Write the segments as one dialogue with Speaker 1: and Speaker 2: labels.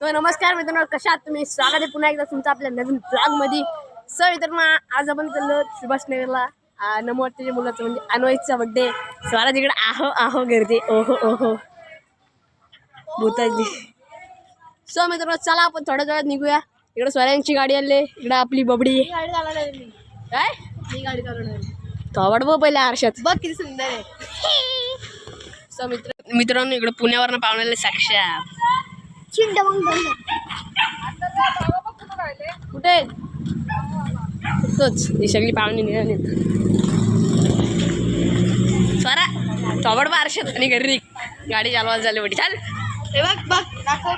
Speaker 1: तर नमस्कार मित्रांनो कशा तुम्ही? स्वागत आहे पुन्हा एकदा तुमचं आपल्या नवीन ब्लॉगमध्ये सर मित्रांनो आज आपण चाललो सुभाष नगरला. आ, नमवतेच्या मुलाचं म्हणजे अन्वयचा बड्डे स्वरा तिकडे आहो आहो करते ओहो ओहो. भूताजी. सो मित्रांनो चला आपण थोड्या वेळात निघूया. इकडे स्वरांची गाडी आली. इकडे आपली बबडी. काय?
Speaker 2: मी गाडी चालवणार
Speaker 1: बघ पहिले आरशात.
Speaker 2: बघ किती सुंदर आहे.
Speaker 1: सो मित्र मित्रांनो इकडे पुण्यावरनं पाहुण्याला साक्षात कुठे? तोच ही सगळी पाहुणी निघाली स्वरा थोबड बारशात आणि घरी. गाडी चालवायला झाली बडी चाल.
Speaker 2: हे बघ बघ. दाखव.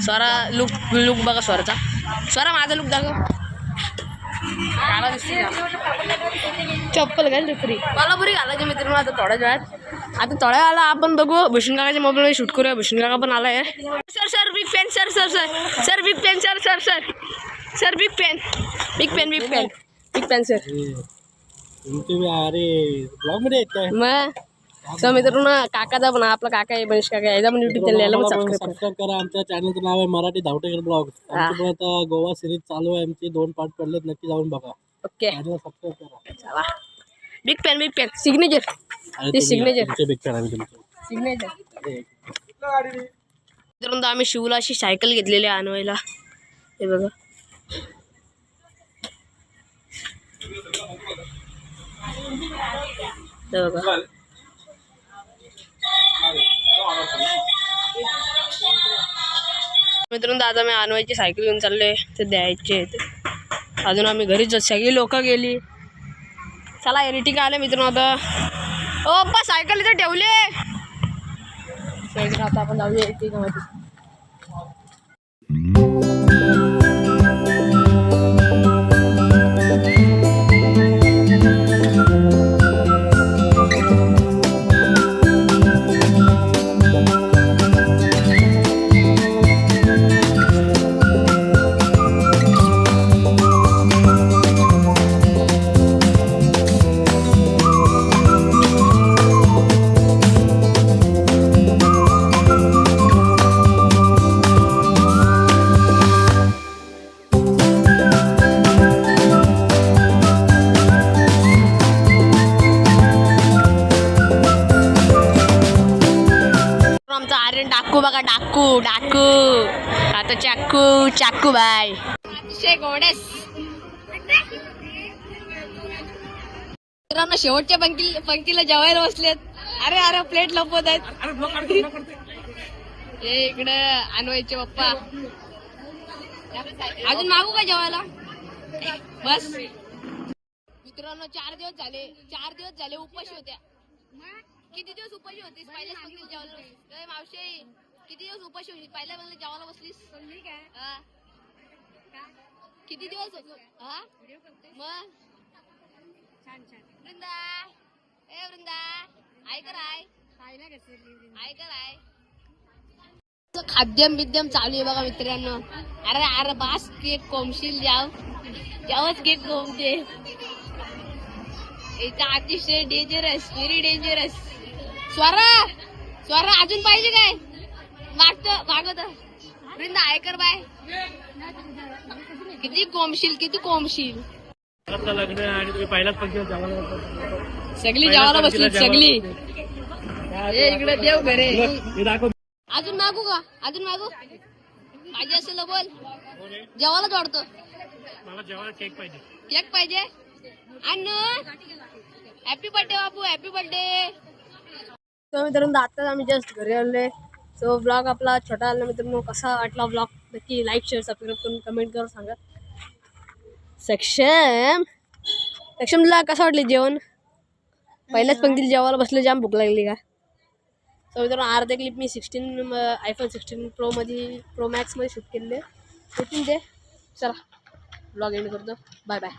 Speaker 1: स्वरा लुक लुक बघा स्वराचा. स्वरा माझा लुक दाखव?
Speaker 2: चप्पल घाल दुसरी.
Speaker 1: कोल्हापुरी घालायचे मित्रांनो आता थोड्या वेळात. आता थोड्या वेळाला आपण बघू. भूषण काकाच्या मोबाईलमध्ये शूट करूया. भूषण काका पण आलाय. Sir sir big pen sir sir sir sir big pen sir sir sir sir big pen big pen big pen big pen sir
Speaker 3: अरे ब्लॉगमध्ये
Speaker 1: मग? सर मित्रांनो काकाचा पण आपला काका आहे मनीष काका याचा पण युट्यूब चॅनल याला पण सबस्क्राईब करा.
Speaker 3: सबस्क्राईब करा आमच्या चॅनलचं नाव आहे मराठी धावटेकर ब्लॉग आमची पण आता गोवा सिरीज चालू आहे आमची दोन पार्ट पडलेत नक्की जाऊन बघा.
Speaker 1: ओके.
Speaker 3: चॅनल सबस्क्राईब करा.
Speaker 1: चला. Big pen big pen signature ते signature.
Speaker 3: तुमचे big fan आम्ही तुमचे.
Speaker 1: सिग्नेचर
Speaker 3: अरे,
Speaker 1: मित्रांनो आम्ही शिवला अशी सायकल घेतलेली आहे आणवायला हे बघा. हे बघा. मित्रांनो दादा मी आणवायची सायकल घेऊन चालले ते द्यायचे अजून आम्ही घरीच सगळी लोक गेली. चला एरिटिका आले मित्रांनो आता. ओ अप्पा सायकल इथे ठेवले. आता आपण जाऊया एरिटिकामध्ये डाकू बघा डाकू डाकू आता चाकू चाकू बाय गोडेस मित्रांनो शेवटच्या पंक्ती पंक्तीला जेवायला बसलेत अरे अरे प्लेट लपवत आहेत हे इकडे आणवायचे पप्पा अजून मागू का जेवायला बस मित्रांनो चार दिवस झाले चार दिवस झाले उपाशी होत्या किती दिवस उपाशी होतीस पहिल्याच पंक्तीला जेवायला मावशी किती दिवस उपाशी होती? पहिल्या पंक्तीला जेवायला बसलीस? हा. किती दिवस हा? मग? वृंदा! ए वृंदा! आय कर आय आय कर आय खाद्यम बिद्यम चालू आहे बघा मित्रांनो. अरे अरे बास केक कोंबशील जाव. जावच केक कोंबते इथं अतिशय डेंजरस व्हेरी डेंजरस स्वरा! काय मागत मागत वृंदा ऐकर बाय. किती कोंबशील किती कोंबशील
Speaker 3: आता लग्न आणि तुम्ही जेवायला बसला.
Speaker 1: सगळी जेवायला बसली सगळी. इकडे देव घरे.
Speaker 3: हे
Speaker 1: अजून मागू का? अजून मागू? पाहिजे असेल बोल. जेवायलाच वाढतो.
Speaker 3: मला जेवायला केक पाहिजे.
Speaker 1: केक पाहिजे? अन्न हॅपी बर्थडे बाबू हॅपी बर्थडे तर मित्रांनो आताच आम्ही जस्ट घरी आलोय. सो ब्लॉग आपला छोटा आला मित्रांनो. कसा वाटला ब्लॉग नक्की लाईक शेअर सबस्क्राईब करून कमेंट करून सांगा. सक्षम! सक्षम तुला कसं वाटलं जेवण? पहिल्याच पंक्तीला जेवायला बसलं जाम भूक लागली का? सो मित्रांनो अर्धे क्लिप मी सिक्स्टीन आयफोन सिक्स्टीन प्रोमध्ये प्रो मॅक्समध्ये शूट केलेले. येतील ते चला ब्लॉग एंड करतो. Bye bye